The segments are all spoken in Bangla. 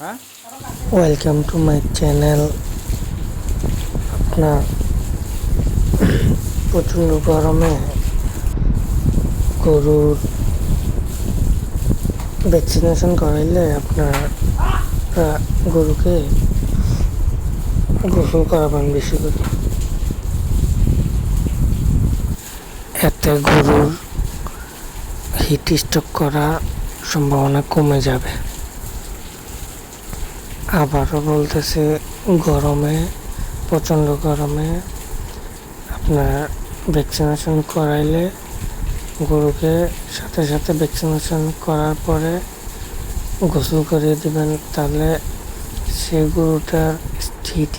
ওয়েলকাম টু মাই চ্যানেল আপনার প্রচণ্ড গরমে গরুর ভ্যাকসিনেশন করাইলে আপনার গরুকে গোসল করাবেন বেশি করে। এতে গরুর হিট স্ট্রোক করার সম্ভাবনা কমে যাবে। আবারও বলতেছে, গরমে, প্রচণ্ড গরমে, আপনার ভ্যাকসিনেশন করাইলে গরুকে সাথে সাথে ভ্যাকসিনেশন করার পরে গোসল করিয়ে দিবেন, তাহলে সেই গরুটার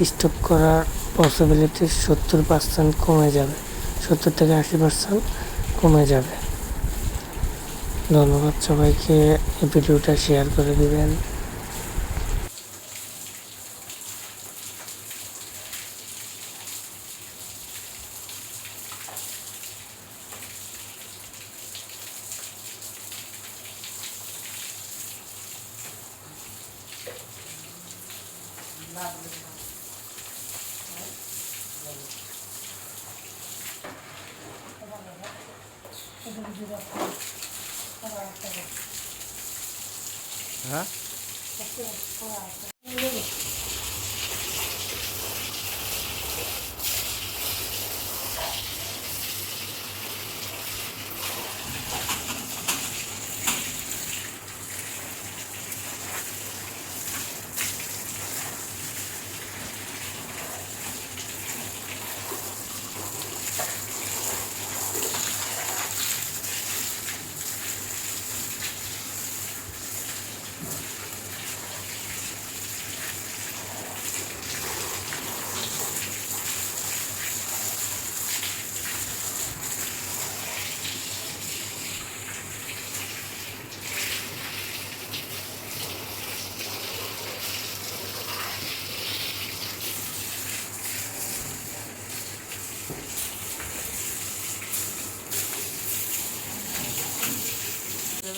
স্ট্রোক করার পসিবিলিটি সত্তর পার্সেন্ট কমে যাবে, সত্তর থেকে আশি পার্সেন্ট কমে যাবে। ধন্যবাদ সবাইকে, এই ভিডিওটা শেয়ার করে দিবেন। nada mais nada. Hã?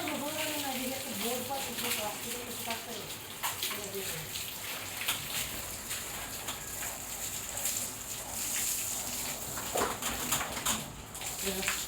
ಒಂದು ಹೂವನ್ನು ನಾವು ಇವತ್ತು ಬೋರ್ಪ ತಿನ್ನಬೇಕು ಅಷ್ಟು ಗೊತ್ತಾಗ್ತದೆ Yeah.